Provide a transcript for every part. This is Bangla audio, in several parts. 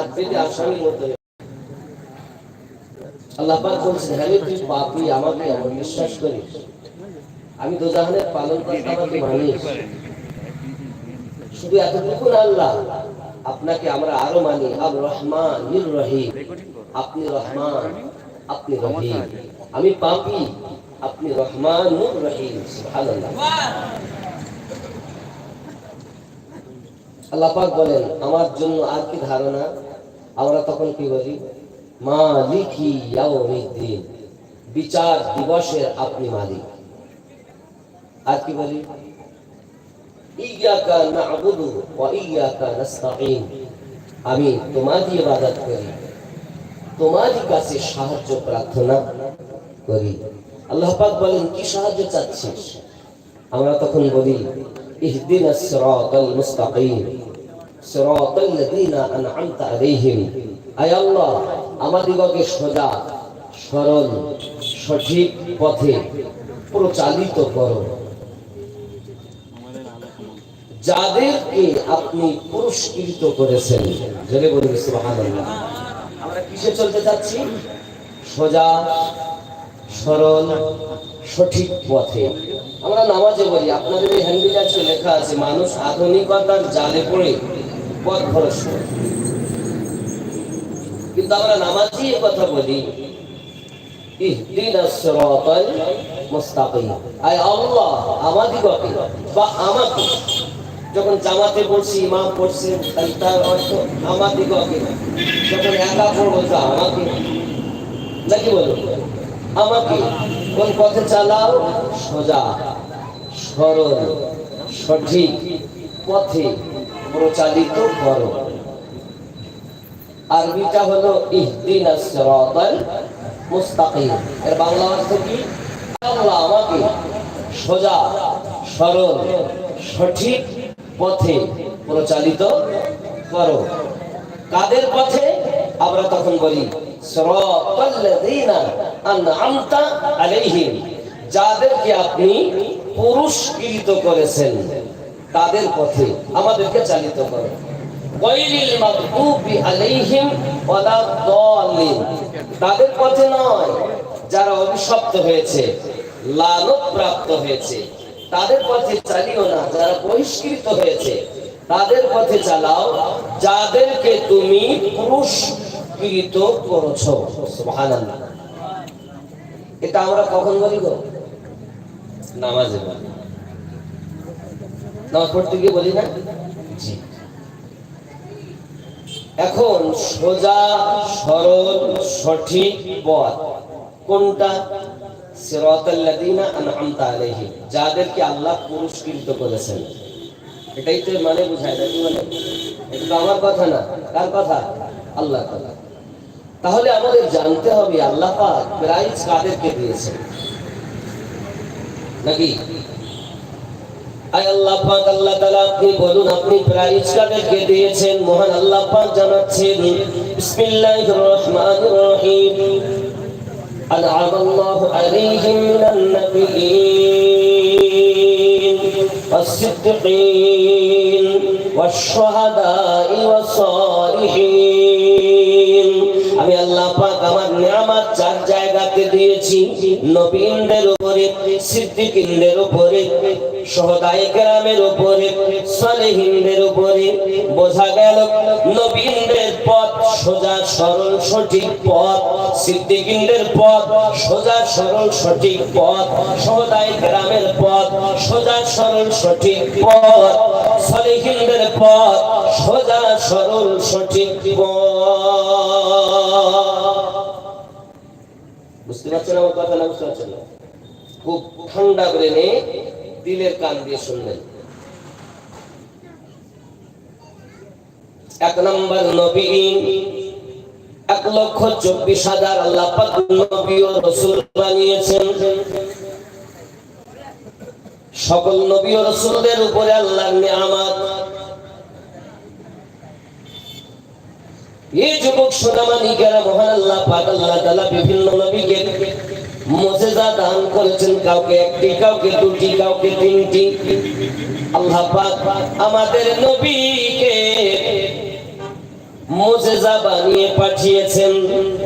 হ্যাঁ পালন শুধু এতটুকু আল্লাহ, আপনাকে আমরা আরও মানি। আর রহমান রহিম। আপনি রহমান, আপনি রহিম। আমি পাপি, আপনি রহমান নির রহিম। আল্লাহ পাক বলেন, আমার জন্য আর কি ধারণা? আমরা তখন কি বলি মালিকি ইয়াউমিদ্দিন। বিচার দিবসের আপনি মালিক। আর কি বলি? আমি তোমারই ইবাদত করি। তোমারই কাছে সাহায্য প্রার্থনা করি। আল্লাহ পাক বলেন, কি সাহায্য চাচ্ছিস? আমরা তখন বলি ইহদিনাস সিরাতাল মুস্তাকিম। সিরাতাল লাযিনা আন'আমতা আলাইহিম। আয় আল্লাহ আমাদিগকে সরল, সঠিক পথে প্রচালিত করো। যাদেরকে আপনি পুরস্কৃত করেছেন, জোরে বলুন সুবহানাল্লাহ। আমরা কিসে চলতে যাচ্ছি সোজা, সরল, সঠিক পথে। আমরা নামাজে বলি, আপনাদের এই হ্যান্ডিলাচে লেখা আছে, মানুষ আধুনিকতার জালে পড়ে পথ ভরস্ত কিন্তু আমরা নামাজি এ কথা বলি। আল্লাহ, আমাদিগকে বা আমাকে। যখন জামাতে পড়ছি, ইমাম পড়ছে, তাহলে তার যখন একা পড়ব আমাকে। নাকি বলো? আমাকে। কোন পথে চালাও? সোজা, সরল, সঠিক পথে প্রচালিত করো। আরবিটা হলো মুস্তাকিম। এর বাংলা অর্থ কি? আল্লাহ আমাকে সোজা, সরল, সঠিক পথে প্রচালিত করো। কাদের পথে? আমরা তখন বলি আলাইহিম। যাদেরকে আপনি পুরস্কৃত করেছেন। তাদের পথে আমাদেরকে চালিত করো। তাদের পথে নয়, যারা অভিশপ্ত হয়েছে প্রাপ্ত হয়েছে। তাদের পথে চালিও না, যারা বহিষ্কৃত হয়েছে। তাদের পথে চালাও, যাদেরকে তুমি পুরস্কৃত করছ। এটা আমরা কখন বলি গো? নামাজে বলি। নামাজ পড়তে গিয়ে বলি না? জি। এখন সোজা সরল সঠিক পথ। কোনটা? সিরাতাল্লাযিনা আন'আমতা আলাইহিম। যাদেরকে আল্লাহ পুরস্কৃত করেছেন। এটাই তো মানে বোঝায় না কি মানে। এটা তো আমার কথা না। কার কথা? আল্লাহ কথা। তাহলে আমাদের জানতে হবে আল্লাহ পাক প্রাইজ কাদেরকে দিয়েছেন? নাকি? আয় আল্লাহ পাক আপনি বলুন, আপনি প্রায় ইসলামকে দিয়েছেন? মহান আল্লাহ পাক জানাচ্ছেন। বিসমিল্লাহির রহমানির রহিম। والصديقين والشهداء والصالحين আমি আল্লাহ পাক আমার নিয়ামত চার জায়গাতে দিয়েছি নবীনদের উপরে সিদ্দিকিনদের উপরে সহদায় গ্রামের উপরে সালেহিনদের উপরে বোঝা গেল নবীনদের পথ, সোজা, সরল, সঠিক পথ। সিদ্দিকিনদের পথ, সোজা, সরল, সঠিক পথ। সহদায় গ্রামের পথ, সোজা, সরল, সঠিক পথ। সালেহিনদের পথ, সোজা, সরল, সঠিক পথ। বুঝতে পারছেন আমার কথা না, বুঝতে পারছেন খুব ঠান্ডা করে নিয়ে দিলের কান দিয়ে শুনবেন এক নম্বর নবী। এক লক্ষ চব্বিশ হাজার আল্লাপাক নবী ও রসুল বানিয়েছেন। সকল নবী ও রসুলদের উপরে আল্লাহর নিয়ামত। এই যুবক সোনামানিকেরা মহান আল্লাহ পাক আল্লাহ তাআলা বিভিন্ন নবীকে মুজিজা দান করেছেন। কাউকে একটি, কাউকে দুটি, কাউকে তিনটি। আল্লাহ পাক আমাদের নবীকে মোজেজা বানিয়ে পাঠিয়েছেন।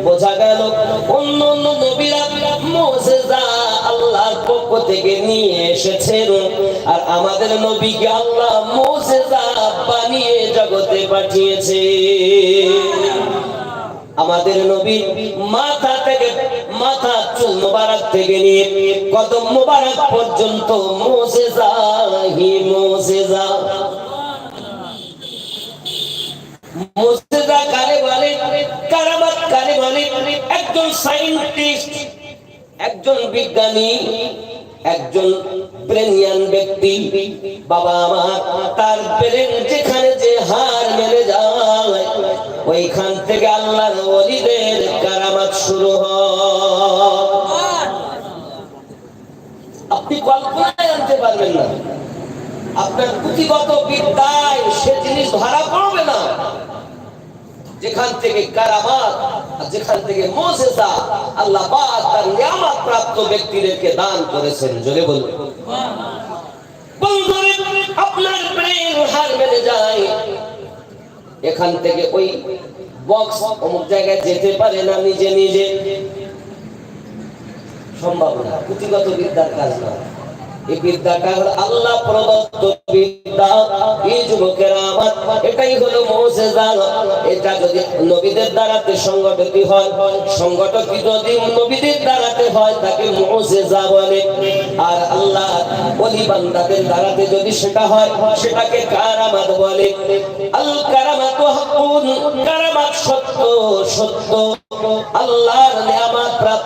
বোঝা গেল, অন্য অন্য নবীরা মোজেজা আল্লাহর পক্ষ থেকে নিয়ে এসেছেন। আর আমাদের নবীকে আল্লাহ মোজেজা বানিয়ে জগতে পাঠিয়েছে। আমাদের নবী মাথা থেকে, মাথা চুল মোবারক থেকে নিয়ে কদম মোবারক পর্যন্ত মোজেজা হি মোজেজা। মুস্তাদা কারে বলে কারামাত কারে বলে, একজন সায়েন্টিস্ট যেখানে যে হার মেরে যায়, ওইখান থেকে আল্লাহর ওলিদের কারামাত শুরু আপনি কল্পনায় আনতে পারবেন না। আপনার পুঁথিগত বিদ্যায় সে জিনিস ধরা পড়বে না। যেখান থেকে কারামাত যেখান থেকে মোজেজা আল্লাহ পাক তার নিয়ামত প্রাপ্ত ব্যক্তিদেরকে দান করেছেন। জোরে বলুন। আপনার হার মেরে যায়। এখান থেকে ওই বক্স অমুক জায়গায় যেতে পারে না, নিজে নিজে। সম্ভব না। পুঁথিগত বিদ্যার কাজ না এই বিদ্যাটা আল্লাহ প্রদত্ত বিদ্যা। এই এটাই হলো মৌসেজা এটা যদি নবীদের দ্বারাতে সংগঠিত হয় যদি নবীদের দ্বারাতে হয়, তাকে মৌসেজা বলে। আর আল্লাহ ওলি বান্দাদের দ্বারাতে যদি সেটা হয়, সেটাকে কারামাত বলে। আল কারামাত কারামাত সত্য সত্য। আল্লাহর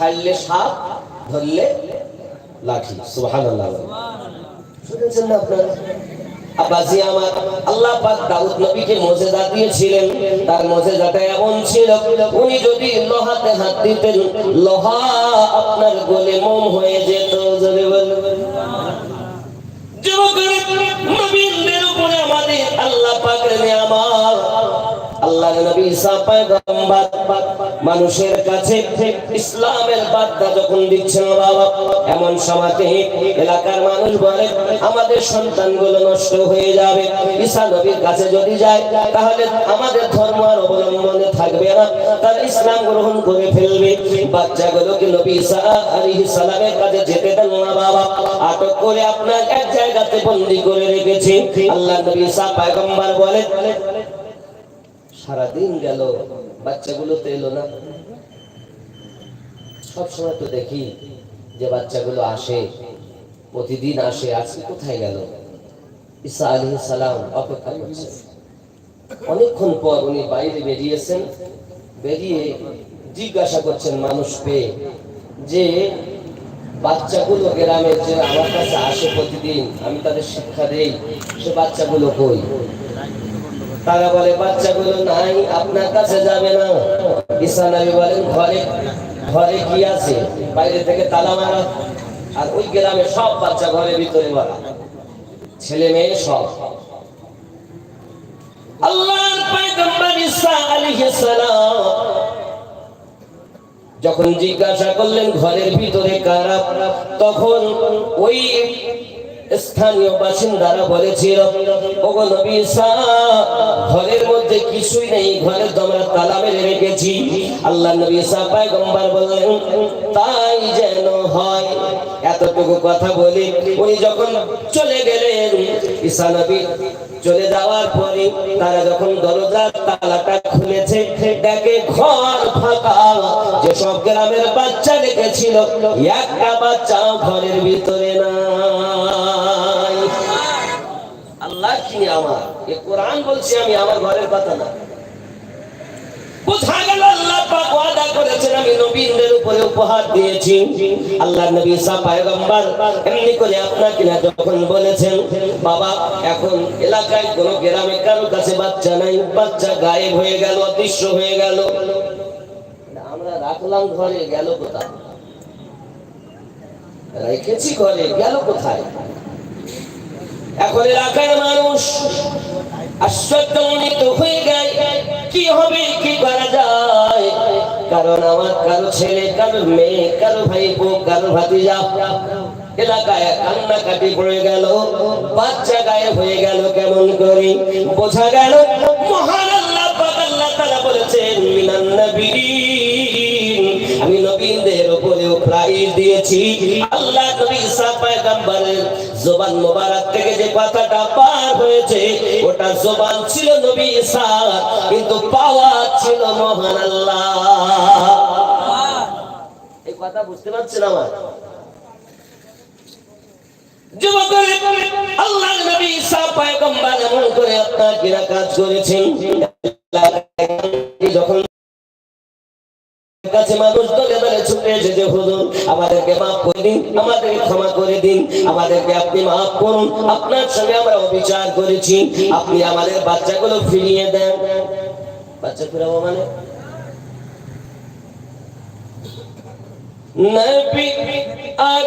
ছাড়লে সাপ ধরলে লাঠি। সুবহানাল্লাহ। শুনেছেন না আল্লাহ হাত লোহা আপনার গলে মোম হয়ে যেত। আল্লাহ নবী ঈসা পয়গম্বর মানুষের কাছে ইসলামের বার্তা যখন দিচ্ছেন বাবা, এমন সময়তে এলাকার মানুষ বলে, আমাদের সন্তানগুলো নষ্ট হয়ে যাবে। ঈসা নবীর কাছে যদি যায়, তাহলে আমাদের ধর্ম আর অবলম্বনে থাকবে না। তারা ইসলাম গ্রহণ করে ফেলবে। বাচ্চাগুলোকে নবী ঈসা আলাইহিস সালামের কাছে যেতে দেন না বাবা। আটক করে আপনার এক জায়গাতে বন্দি করে রেখেছে। আল্লাহ নবী ঈসা পয়গম্বর বলে সারাদিন গেল, বাচ্চাগুলো তো এলো না। সবসময় তো দেখি যে বাচ্চাগুলো আসে, প্রতিদিন আসে, আজকে কোথায় গেল? ঈসা আলী সালাম অপেক্ষা করছেন অনেকক্ষণ পর উনি বাইরে বেরিয়েছেন, বেরিয়ে জিজ্ঞাসা করছেন মানুষ পেয়ে যে, বাচ্চাগুলো গ্রামের যে আমার কাছে আসে প্রতিদিন, আমি তাদের শিক্ষা দেই, সে বাচ্চাগুলো কই? তারা বলে, বাচ্চাগুলো নাই, আপনার কাছে যাবে না। ঈসা নবী বলেন, ঘরে ঘরে কি আছে? বাইরে থেকে তালা মারা। আর ওই গ্রামে সব বাচ্চা ঘরের ভিতরে মারা। ছেলে মেয়ে সব। যখন জিজ্ঞাসা করলেন, ঘরের ভিতরে কারা? তখন ওই স্থানীয় বাসিন্দারা বলেছিল ঘরের মধ্যে কিছুই নেই, ঘরের তোমরা তালা মেরে রেখেছি। আল্লাহ নবী ঈসা পয়গম্বর বললেন, তাই যেন হয়। এতটুকু কথা বলে উনি যখন চলে গেলেন, ঈসা নবী চলে যাওয়ার পরে তারা যখন দরজার তালাটা খুলেছে, দেখে ঘর ফাঁকা। যে সব গ্রামের বাচ্চা রেখেছিল একটা বাচ্চা ঘরের ভিতরে আল্লাহ কি আমার? এ কোরআন বলছি আমি আমার ঘরের কথা না। এলাকায় কোন গ্রামে কারও কাছে বাচ্চা নাই। বাচ্চা গায়েব হয়ে গেল, অদৃশ্য হয়ে গেল। আমরা রাখলাম ঘরে, গেল কোথায়? রেখেছি ঘরে, গেল কোথায়? এখন এলাকার মানুষ আশ্চর্যজনিত হয়ে যায়, কি হবে, কি করা যায়? কারণ আমার কারও ছেলে, কারও মেয়ে, কারও ভাই বউ কারও গেল গেল গেল মিনান নবীন। আমি নবীনদের উপরেও প্রাইজ দিয়েছি। আল্লাহ নবী পয়গম্বরের জবান মোবারক থেকে যে কথাটা পার হয়েছে, ওটা জবান ছিল নবী ঈসা, কিন্তু পাওয়া ছিল মহান আল্লাহ। এই কথা বুঝতে পারছেন আমার? আল্লাহ নবী ঈসা পয়গম্বর এমন করে আপনার কাজ করেছেন। কাছে মানুষ দলে দলে ছুটে হুজুর, আমাদেরকে মাফ করে দিন ক্ষমা করে দিন, আমাদেরকে আপনি মাফ করুন, আপনার সঙ্গে আমরা অবিচার করেছি, আপনি আমাদের বাচ্চাগুলো ফিরিয়ে দেন। বাচ্চা ফিরাবো মানে? নবী আর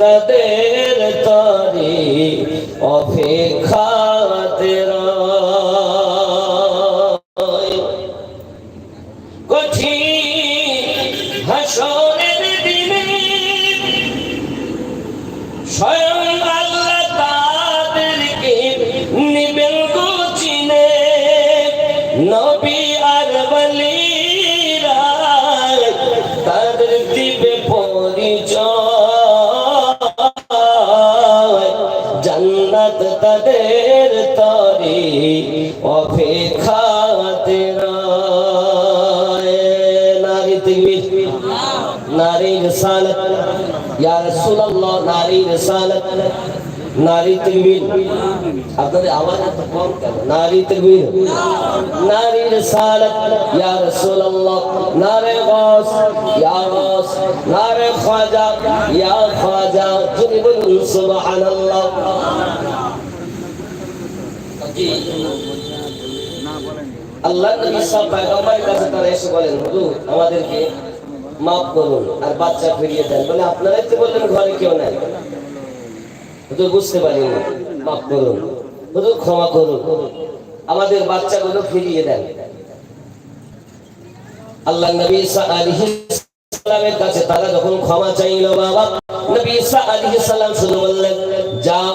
তাদের তরে অপেক্ষাতে অপেক্ষাতে নারী তিমির নারী রিসালাত ইয়া রাসূলুল্লাহ নারী রিসালাত নারী তকবীর আপনাদের আওয়াজ এত কম কেন? নারী নারে গাস ইয়া গাস নারে খাজা ইয়া খাজা তুমি বলুন সুবহানাল্লাহ আল্লাহ নবী সব পয়গম্বরের কাছে তারা এসে বলেন, হুজুর, আমাদেরকে মাফ করুন আর বাচ্চা ফিরিয়ে দেন। বলে আপনারাই তো বললেন ঘরে কেউ নাই। হুজুর, বুঝতে পারিনি। মাফ করুন। হুজুর, ক্ষমা করুন। আমাদের বাচ্চাগুলো ফিরিয়ে দেন। আল্লাহ নবী সালামের কাছে তারা যখন ক্ষমা চাইল, বাবা, নবী সালাম শুধু বললেন, যাও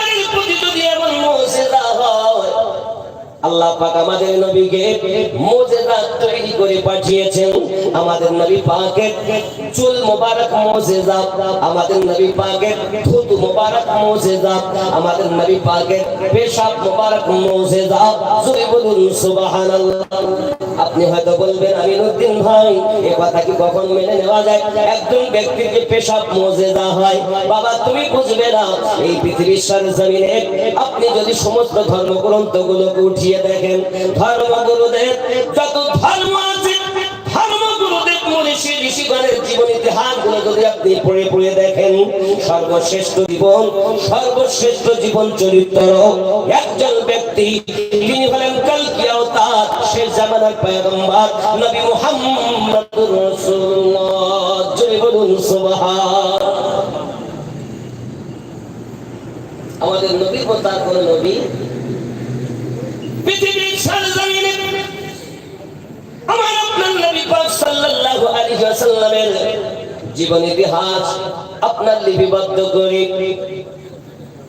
আল্লাহ পাক আমাদের নবীকে মুজিজা তৈরি করে পাঠিয়েছেন। আমাদের নবী পাকের চুল মোবারক মুজিজা আমাদের নবী পাকের থুতু মোবারক মুজিজা আমাদের নবী পাকের পেশাব মোবারক মুজিজা জোরে বলুন, সুবহানাল্লাহ। আপনি হয়তো বলবেন আমি উদ্দিন ভাই, এ কথা কি কখন মেনে নেওয়া যায়? একজন ব্যক্তির যে পেশাব মুজিজা হয়? বাবা, তুমি বুঝবে না। এই পৃথিবীর সরজমিনে আপনি যদি সমস্ত ধর্মগ্রন্থগুলোকে উঠিয়ে দেখেন, ধর্মগুরুদের যত ধর্ম আছে, ধর্মগুরুদের মনীষী, ঋষিগণের জীবন ইতিহাসগুলো যদি আপনি পড়ে পড়ে দেখেন, সর্বশ্রেষ্ঠ জীবন সর্বশ্রেষ্ঠ জীবন চরিত্র, একজন ব্যক্তি, তিনি হলেন কালকি অবতার শেষ জামানার পয়গম্বর, নবী মুহাম্মদুর রাসূলুল্লাহ। জয় বলুন, সুবহান। আমাদের নবী তার কোন নবী পৃথিবীর সরজমিনে আমার আপনার নবী পাক সাল্লাল্লাহু আলাইহি ওয়াসাল্লামের জীবন ইতিহাস আপনার লিপিবদ্ধ করে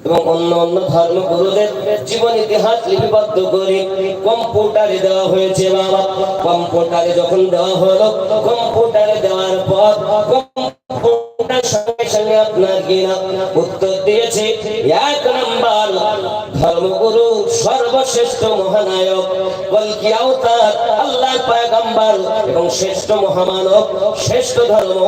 এবং অন্য অন্য জীবন ইতিহাস লিপিবদ্ধ করে কম্পিউটারে দেওয়া হয়েছে বাবা। কম্পিউটারে যখন দেওয়া হলো, কম্পিউটারে দেওয়ার পর কম্পিউটার সঙ্গে সঙ্গে আপনার কিনা উত্তর দিয়েছে এক নাম্বার ধর্মগুরু সর্বশ্রেষ্ঠ মহানায়ক। কলকি আওতার? আল্লাহর পয়গম্বর এবং শ্রেষ্ঠ মহামানব, শ্রেষ্ঠ ধর্ম।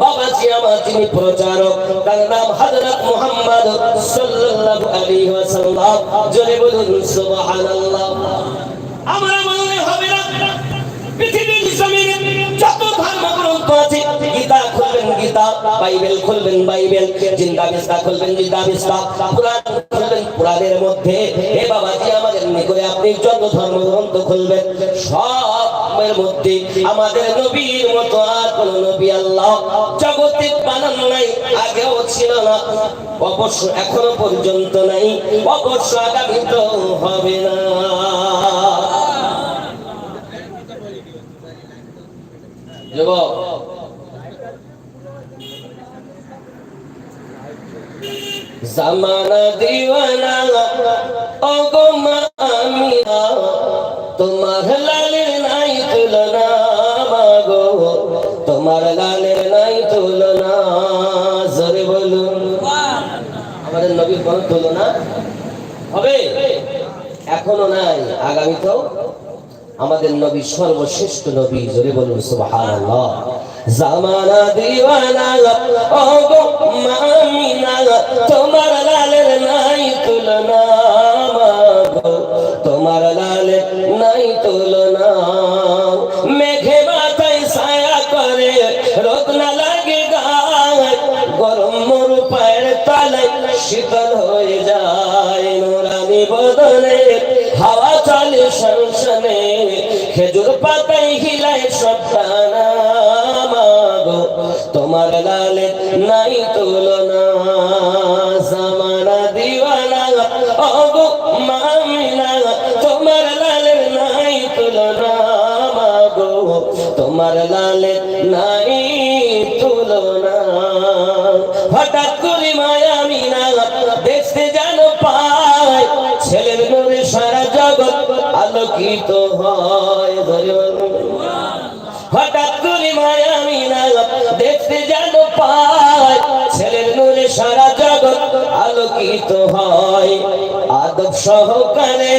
বাবাজি আমার তিনি প্রচারক, তার নাম হযরত মুহাম্মদ সাল্লাল্লাহু আলাইহি ওয়াসাল্লাম। জোরে বলুন, সুবহানাল্লাহ। আমরা বললে হবে না। পৃথিবীর জমিনে যত ধর্মগ্রন্থ আছে, গীতা খুলবেন গীতা, বাইবেল খুলবেন বাইবেল, জিন্দা বিস্তা খুলবেন জিন্দা বিস্তা, পুরাণ খুলবেন পুরাণের মধ্যে। হে বাবাজি আমাদের নিকটে আপনি যত ধর্মগ্রন্থ খুলবেন। সবের মধ্যে আমাদের নবীর মতো আর কোন নবী আল্লাহ জগতে বানান নাই, আগেও ছিল না। অবশ্য এখনও পর্যন্ত নাই, অবশ্য আগামী তো হবে না। যুবক জামানা দিওয়ানা ও গো মামিনা তোমার লালের নাই তুলনা, মাগো, তোমার লালের নাই তুলনা, জোরে বলুন। আমাদের নবীর কোন তুলনা হবে? এখনও নাই আগামী তো আমাদের নবী সর্বশ্রেষ্ঠ নবী, জোরে বলুন, সুবহানাল্লাহ। জামানা দিওয়ানা ও গো মামিনা, তোমার লালের নাই তুলনা মাগো, তোমার লালের নাই তুলনা। মেঘে মাথায় ছায়া করে রোদ না লাগে গায়, গরম মরু পায়ের তলায় শীতল হয়ে যায় নোরানি বদলে, হাওয়া চলে সংসনে খেজুর পাতায় হিলায় সপ্তানা মাগো তোমার লালে নাই তুলনা। জামানা দিওয়ানা ওগো আলোকিত হয়। আদব সহকারে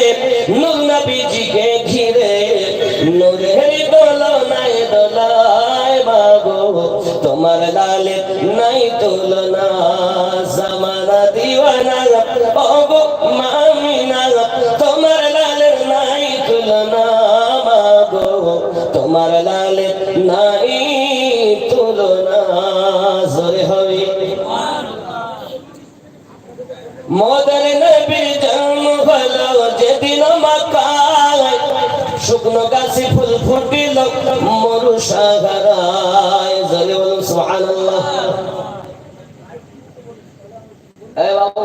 নবীজিকে ঘিরে নূরের দোলনায় দোলায়, বাবু, তোমার লালে নাই তুলনা। জামানা দিওয়ানা ওগো মামিনা, তোমার লালে নাই তুলনা। মাগো তোমার লালে শুকনো গাছে ফুল ফুটিল, মরু সাগরায় জলে বলুন সুবহানাল্লাহ। এই বাবু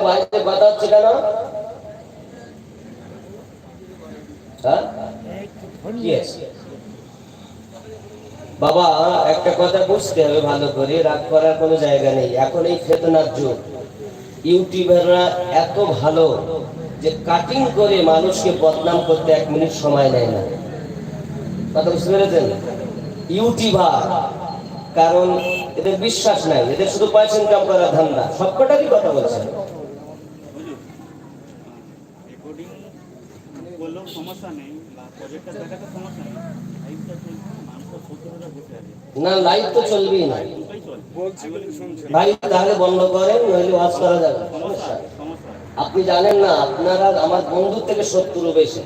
কথা হচ্ছে কেন? হ্যাঁ? বাবা, একটা কথা বুঝতে হবে ভালো করে, রাগ করার কোনো জায়গা নেই। এখন এই ফেতনার যুগ। ইউটিউবাররা এত ভালো যে কাটিং করে মানুষকে বদনাম করতে এক মিনিট সময় নেয় না। কথা বুঝতে পেরেছেন? ইউটিউবার। কারণ এদের বিশ্বাস নাই এদের শুধু পয়সা ইনকাম করার ধান্দা। সবকটারই কথা বলছেন। না লাইভ তো চলবেই না। ভাই তাহলে বন্ধ করেন নইলে ওয়াজ করা যাবে। আপনি জানেন না আপনারা আমার বন্ধুর থেকে শত্রু বেশি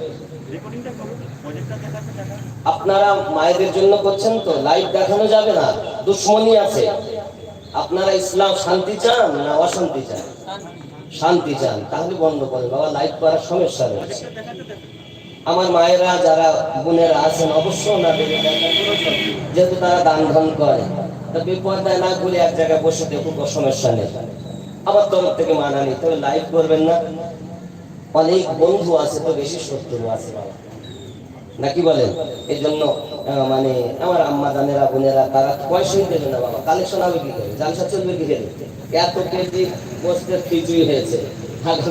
রেকর্ডিংটা করুন প্রজেক্টটা দেখাতে দেখা আপনারা মায়েদের জন্য করছেন তো লাইভ দেখানো যাবে না, দুশ্মনী আছে। আপনারা ইসলাম শান্তি চান না অশান্তি চান? শান্তি চান, তাহলে বন্ধ করেন বাবা লাইভ করার সমস্যা রয়েছে। আমার মায়েরা যারা বোনেরা আছেন, অবশ্য। যেহেতু তারা দান ধান করে, তা বিপর্দায় না ঘুরে এক জায়গায় বসে দেখুক সমস্যা নেই। আমার তরফ থেকে মানা নেই তবে লাইভ করবেন না। অনেক বন্ধু আছে, তো বেশি শত্রু আছে বাবা। নাকি বলেন এই জন্য মানে আমার আম্মা জানেরা বোনেরা তারা পয়সাই দেবে না বাবা। কালেকশন হবে কি করে? জালসা চলবে কি করে? এত কেজি গোস্তের খিচুড়ি হয়েছে। হবে?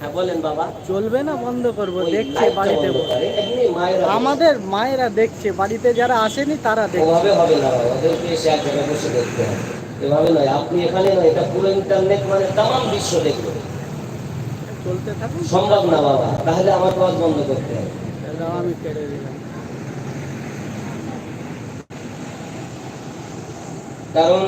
হ্যাঁ বলেন বাবা। চলবে না বন্ধ করব। দেখছে বাড়িতে বন্ধ আমাদের মায়েরা দেখছে বাড়িতে যারা আসেনি তারা দেখছে। ওভাবে হবে না বাবা। ওদেরকে এসে এক জায়গায় বসে দেখতে হবে। এভাবে নয়। আপনি এখানে নয় এটা পুরো ইন্টারনেট মানে তাম বিশ্ব দেখবে। সম্ভব না বাবা তাহলে আমার কাজ বন্ধ করতে হবে। আমি কেড়ে দিলাম কারণ